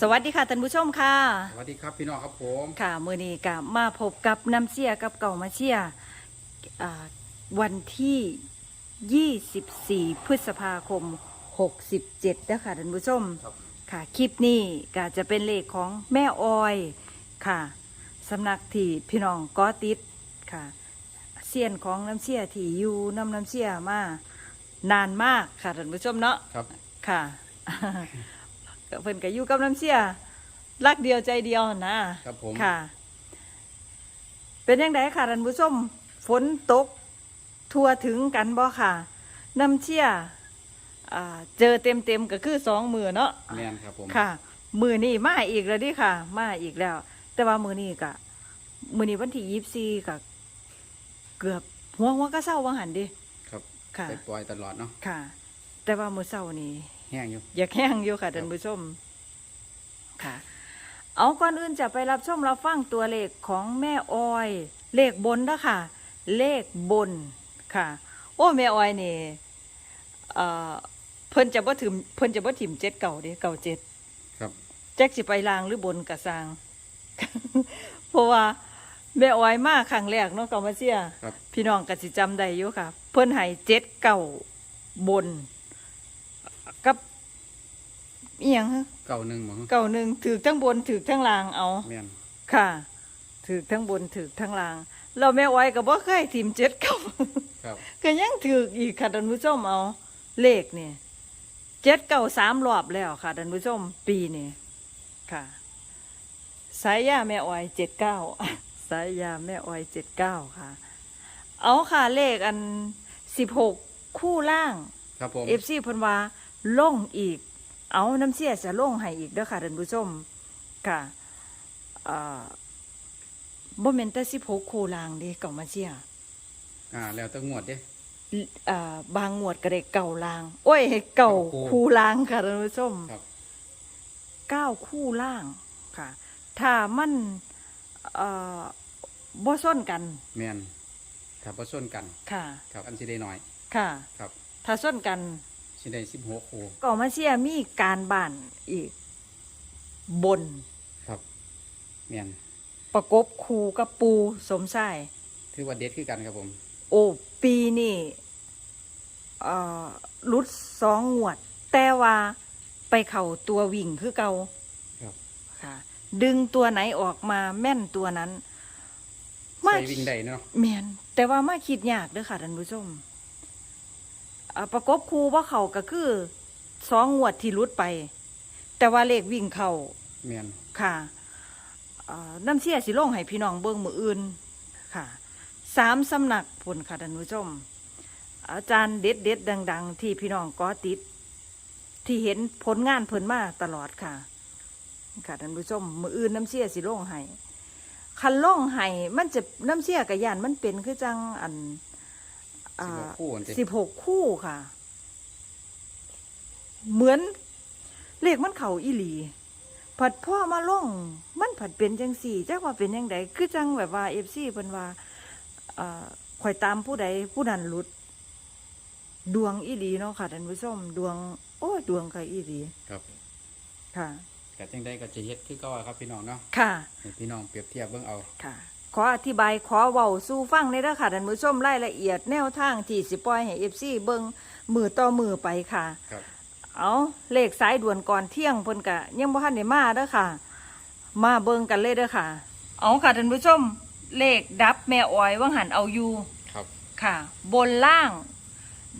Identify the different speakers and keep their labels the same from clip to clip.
Speaker 1: สวัสดีค่ะท่านผู้ชมค่ะ
Speaker 2: สวัสดีครับพี่น้องครับผม
Speaker 1: ค่ะมือนี้กับมาพบกับน้ำเชียกับเก่ามาเชียอ่าวันที่ 24 พฤษภาคม 67นะคะท่านผู้ชม
Speaker 2: ครับ
Speaker 1: ค่ะคลิปนี้ก็จะเป็นเลขของแม่ออยค่ะสำนักที่พี่น้องก็ติดค่ะเสียนของน้ำเชียที่อยู่น้ำน้ำเชียมานานมากค่ะท่านผู้ชมเนาะ
Speaker 2: ครับ
Speaker 1: ค่ะก็ เพิ่นก็อยู่กับน้ำเชียรักเดียวใจเดียวนะครับ
Speaker 2: ผม
Speaker 1: ค่ะ เป็นยังไงค่ะท่านผู้ชมฝนตก ทั่วถึงกันบ่ค่ะ น้ำเชียอ่าเจอเต็มเต็มๆก็คือสองมือเนาะ
Speaker 2: แม่นครับผม
Speaker 1: ค่ะ มือนี่มาอีกแล้วดิค่ะ มาอีกแล้ว แต่ว่ามือนี่กะมือนี่วันที่ยี่สี่กะเกือบหัวหัวก็เศร้าวังหันดิ
Speaker 2: ครับ
Speaker 1: ค่ะ
Speaker 2: ไปปล่อยตลอดเนาะ
Speaker 1: ค่ะ แต่ว่ามือเศร้านี่
Speaker 2: แห้งอยู่
Speaker 1: อยากแห้งอยู่ค่ะท่านผู้ชมค่ะ เอาก่อนอื่นจะไปรับชมรับฟังตัวเลขของแม่ออย เลขบนนะค่ะ เลขบนค่ะ โอ้แม่ออยนี่เอ่อเพิ่นจะบ่ถึมเพิ่นจะบ่ถิ่มเจ็ดเก่าเด้เก่าเจ็ด
Speaker 2: ครับ
Speaker 1: แจ็คสิไปลางหรือบนกะสร้างเพราะว่าแม่ออยมาครั้งแรกเนาะเก่ามาเชีย
Speaker 2: ครับ
Speaker 1: พี่น้องก็สิจำได้อยู่ค่ะ เพิ่นให้เจ็ดเก่าบนกับ อีหยังฮะ
Speaker 2: เก่าหนึ่งหมั้ง
Speaker 1: เก่าหนึ่งถือทั้งบนถือทั้งล่างเอา
Speaker 2: แม่น
Speaker 1: ค่ะ ถือทั้งบนถือทั้งล่าง เราแม่อ้อยก็บ่เคยทีมเจ็ดเก่า
Speaker 2: ครับ
Speaker 1: ก็ยังถืออีกค่ะท่านผู้ชมเอา เลขนี่เจ็ดเก่าสามรอบแล้วค่ะท่านผู้ชมปีนี้ค่ะ สายยาแม่อ้อยเจ็ดเก้า สายยาแม่อ้อยเจ็ดเก้าค่ะ เอาค่ะเลขอันสิบหกคู่ล่าง
Speaker 2: ครับผม
Speaker 1: เอฟซีเพิ่นว่าลงอีก เอาน้ำเสียจะลงให้อีกเด้อค่ะท่านผู้ชมค่ะอ่าบ่แม่นแต่16คู่ล่างเด้เก่ามาเชีย
Speaker 2: อ่า แล้วแตั้งงวดเด้
Speaker 1: อ่าบางงวดก็ได้เก่าล่าง โอ้ยเก่า
Speaker 2: เก้าคู่
Speaker 1: คู่ล่างค่ะท่านผู้ชม
Speaker 2: ครับ
Speaker 1: เก้าคู่ล่างค่ะ ถ้ามันเอ่อบ่ซ้นกัน
Speaker 2: แม่นถ้าผสมกัน
Speaker 1: ค่ะ
Speaker 2: ครับอันสิได้หน่อย
Speaker 1: ค่ะ
Speaker 2: ครับ
Speaker 1: ถ้าซ้นกัน
Speaker 2: สิได้สิบหกคู่
Speaker 1: เก่ามาเชียมีการบ้านอีก บน
Speaker 2: ครับแม่น
Speaker 1: ประกบคู่กับปูสมชาย
Speaker 2: ถือว่าเด็ดคือกันครับผม
Speaker 1: โอ้ปีนี่เอ่อรุดสองงวด แต่ว่าไปเข่าตัววิ่งคือเก่า
Speaker 2: ครับ
Speaker 1: ค่ะ ดึงตัวไหนออกมาแม่นตัวนั้นมา
Speaker 2: ใส่วิ่งได้เนาะ
Speaker 1: แมนแต่ว่ามาคิดยากเด้อค่ะท่านผู้ชมอ่า ประกบคู่ว่าเขาก็คือสองงวดที่รุดไป แต่ว่าเลขวิ่งเขา
Speaker 2: แม่น
Speaker 1: ค่ะอ่าน้ำเชี่ยสิลงให้พี่น้องเบิ่งมืออื่นค่ะสามสำนักผลค่ะท่านผู้ชมอาจารย์เด็ดเด็ดๆดัง ๆ ที่พี่น้องก็ติด ที่เห็นผลงานเพิ่นมาตลอดค่ะ ค่ะท่านผู้ชม มืออื่นน้ำเชี่ยสิลงให้คันลงให้มันจะน้ำเชี่ยกับยานมันเป็นคือจังอัน
Speaker 2: สิบหกคู่อันเด้
Speaker 1: สิบหกคู่ค่ะ เหมือน เลขมันเข่าอีหลี ผัดพ่อมาล่อง มันผัดเป็นจังสี่จักว่าเป็นยังไงคือจังแบบว่าเอฟซีเพิ่นว่าเอ่อข่อยตามผู้ใดผู้นั้นหลุด ดวงอีหลีเนาะค่ะท่านผู้ชมดวง โอ้ยดวงค่ะอีหลี
Speaker 2: ครับ
Speaker 1: ค่ะ
Speaker 2: ก็จังได้ก็จะเฮ็ดคือเก่าอะครับพี่น้องเนาะ
Speaker 1: ค่ะ
Speaker 2: ให้พี่น้องเปรียบเทียบเบิ่งเอา
Speaker 1: ค่ะ ขออธิบายขอเว้าสู่ฟังในเด้อค่ะท่านผู้ชมรายละเอียดแนวทางที่สิปล่อยให้เอฟซีเบิ่งมือต่อมือไปค่ะ
Speaker 2: ครับ
Speaker 1: เอาเลขสายด่วนก่อนเที่ยงเพิ่นกะยังบ่ทันได้มาเด้อค่ะ มาเบิ่งกันเลยเด้อค่ะ เอาค่ะท่านผู้ชม เลขดับแม่อ้อยว่างหันเอาอยู่
Speaker 2: ครับ
Speaker 1: ค่ะ บนล่าง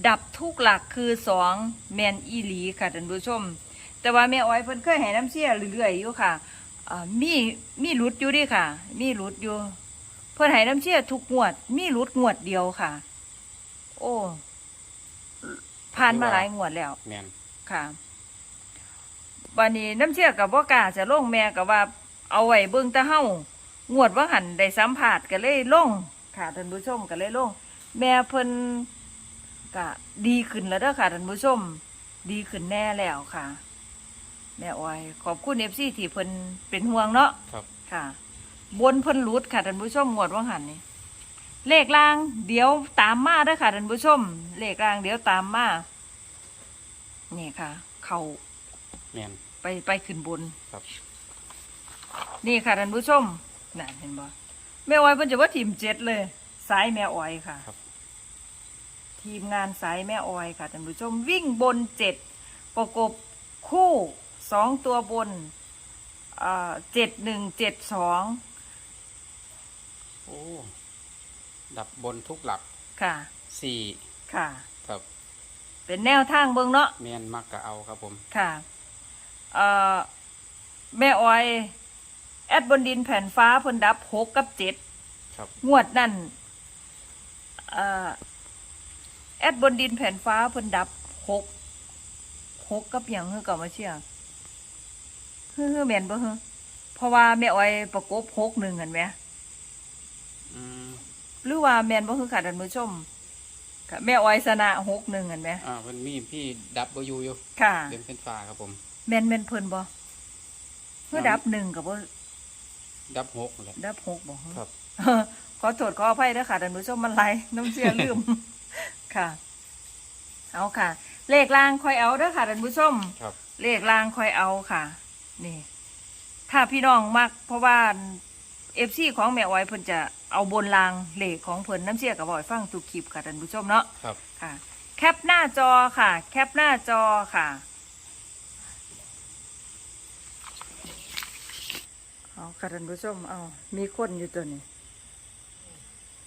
Speaker 1: ดับทุกหลักคือสองแมนอีหลีค่ะท่านผู้ชม แต่ว่าแม่อ้อยเพิ่นเคยให้น้ำเสียเรื่อยๆอยู่ค่ะอ่ามีมีหลุดอยู่เดิค่ะ มีหลุดอยู่ เพิ่นให้น้ำเสียทุกงวด มีหลุดงวดเดียวค่ะ โอ้ผ่านมาหลายงวดแล้ว
Speaker 2: แม่น
Speaker 1: ค่ะวันนี้น้ำเชื่อกับว่ากล้าจะลงแม่กับว่าเอาไว้เบิ่งแตะเฮางวดว่าหันได้สัมผัสกันเลยลงค่ะท่านผู้ชมกันเลยลง แม่เพิ่นก็ดีขึ้นแล้วเด้อค่ะท่านผู้ชม ดีขึ้นแน่แล้วค่ะ แม่อ้อยขอบคุณเอฟซีที่เพิ่นเป็นห่วงเนาะ
Speaker 2: ครับ
Speaker 1: ค่ะ บนเพิ่นรุดค่ะท่านผู้ชมงวดว่าหันนี่เลขล่าง เดี๋ยวตามมาเด้อค่ะท่านผู้ชม เลขล่างเดี๋ยวตามมานี่ค่ะ เขา
Speaker 2: แม่น
Speaker 1: ไปไปขึ้นบน
Speaker 2: ครับ
Speaker 1: นี่ค่ะท่านผู้ชมน่ะเห็นบ่แม่อ้อยเพิ่นจะว่าทีมเจ็ดเลย สายแม่อ้อยค่ะ
Speaker 2: ครับ
Speaker 1: ทีมงานสายแม่อ้อยค่ะท่านผู้ชม วิ่งบนเจ็ดประกบคู่สองตัวบนเจ็ดหนึ่งเจ็ดสอง
Speaker 2: โอ้ ดับบนทุกหลัก
Speaker 1: ค่ะ
Speaker 2: สี่
Speaker 1: ค่ะ
Speaker 2: ครับ
Speaker 1: เป็นแนวทางเบิ่งเนาะ
Speaker 2: แมนมักกะเอาครับผม
Speaker 1: ค่ะเอ่อแม่อ้อย แอดบนดินแผ่นฟ้าเพิ่นดับหกกับเจ็ด
Speaker 2: ครับ
Speaker 1: งวดนั่นเอ่อแอดบนดินแผ่นฟ้าเพิ่นดับหกหกกับหยังเฮือก่ามาเชียร์เฮือเฮือแม่นบ่เฮือเพราะว่าแม่อ้อยประกบหกหนึ่งกันไหม
Speaker 2: อืม
Speaker 1: หรือว่าแม่นบ่เฮือค่ะท่านผู้ชมค่ะแม่อ้อยชนะหกหนึ่งกันไหม
Speaker 2: อ่ามันมีพี่ดับเบิลยูอยู่
Speaker 1: ค่ะ
Speaker 2: เดินเป็นฟ้าครับผม
Speaker 1: แม่นแม่นเพิ่นบ่เพื่อดับหนึ่งกับบ่
Speaker 2: ดับหกนั่นแหละ
Speaker 1: ดับหกบ่เฮือ
Speaker 2: ครับ
Speaker 1: ขอโทษขออภัยด้วยค่ะท่านผู้ชมมันไหลน้ำเสียลืมค่ะ เอาค่ะ เลขรางคอยเอาเด้อค่ะท่านผู้ชม
Speaker 2: ครับ
Speaker 1: เลขรางคอยเอาค่ะ นี่ ถ้าพี่น้องมักเพราะว่าเอ ฟซีของแม่อ้อยเพิ่นจะเอาบนรางเลขของเพิ่นน้ำเสียกับบ่อยฟังทุกคลิปค่ะท่านผู้ชมเนาะ
Speaker 2: ครับ
Speaker 1: ค่ะ แคปหน้าจอค่ะ แคปหน้าจอค่ะ เอาค่ะท่านผู้ชมเอามีคนอยู่ตัวนี้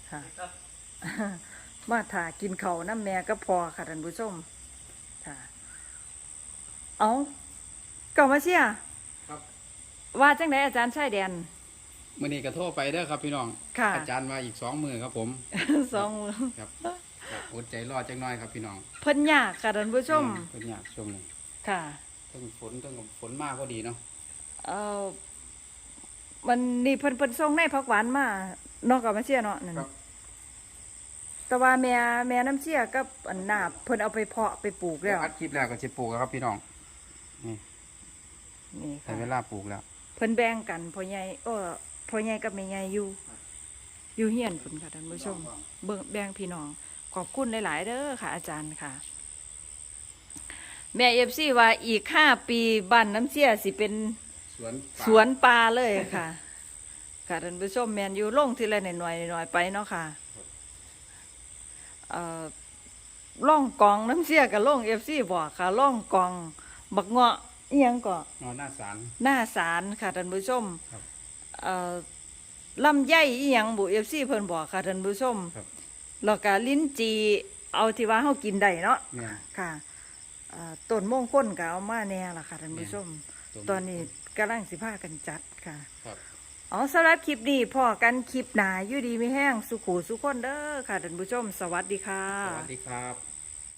Speaker 1: ค่ะ มาถ่ากินเขาวน้ำแม่ก็พอค่ะท่านผู้ชมค่ะ เอาเก่ามาเชีย
Speaker 2: ครับ
Speaker 1: ว่าจังไดอาจารย์ชายแดน
Speaker 2: มื่อนี้ก็โทรไปเด้อครับพี่น้อง
Speaker 1: ค่ะ
Speaker 2: อาจารย์มาอีกสองมือครับผม
Speaker 1: สองมือ
Speaker 2: ครับครับอดใจรอจังน้อยครับพี่น้อง
Speaker 1: เพิ่นยากค่ะท่านผู้ชม
Speaker 2: อืเป็นอยากช่วงนี้
Speaker 1: ค่ะ
Speaker 2: ทั้งฝนทั้งฝนมากก็ดีเนาะ
Speaker 1: เอ่อมันนี่เพิ่นเพิ่นส่งในผักหวานมาเนอกกับมาเชียเนาะนั่น
Speaker 2: ครับ
Speaker 1: แต่ว่าแม่แม่น้ำเชียกับอันนาบเพิ่นเอาไปเพาะไปปลูก
Speaker 2: เดี๋
Speaker 1: แล้
Speaker 2: ยว
Speaker 1: ว
Speaker 2: อัดคลิปแล้วก็จะปลูกแล้วครับพี่น้องนี่
Speaker 1: นี่
Speaker 2: แต่
Speaker 1: ค่ะ
Speaker 2: เวลาปลูกแล้ว
Speaker 1: เพิ่นแบ่งกันพ่อใหญ่เออ พ่อใหญ่กับแม่ใหญ่อยู่ อยู่เฮียนเพิ่นค่ะท่านผู้ชม เบิ่งแบ่งพี่น้อง ขอบคุณหลาย ๆเด้อค่ะ อาจารย์ค่ะ แม่เอฟซีว่าอีกห้าปีบ้านน้ำเชี่ยสิเป็น
Speaker 2: สวนป่า
Speaker 1: สวนปลาเลยค่ะ ค่ะท่านผู้ชมแมนอยู่ลงทีละหน่อยๆหน่อยๆไปเนาะค่ะเอ่อล่องกองน้ำเชี่ยกับล่องเอฟซีบอกค่ะล่องกอง บักเงาะอีหยังก็
Speaker 2: นอนหน้าศาล
Speaker 1: หน้าสารค่ะท่านผู้ชม
Speaker 2: ครับ
Speaker 1: เอ่อลำไยอีหยังบุเอฟซีเพิ่นบอกค่ะท่านผู้ชม
Speaker 2: ครับ
Speaker 1: แล้วก็ลิ้นจีเอาที่ว่าเฮากินได้เนาะ
Speaker 2: เนี่ย
Speaker 1: ค่ะเอ่อต้นมงคลก็เอามาแน่ล่ะค่ะท่านผู้ชม ตอนนี้กำลังสิพากันจัดค่ะ
Speaker 2: ครับ
Speaker 1: อ๋อสำหรับคลิปนี้พอกันคลิปหนาอยู่ดีไม่แห้งสุขูสุขคนเด้อค่ะท่านผู้ชม สวัสดีค่ะ
Speaker 2: สวัสดีครับ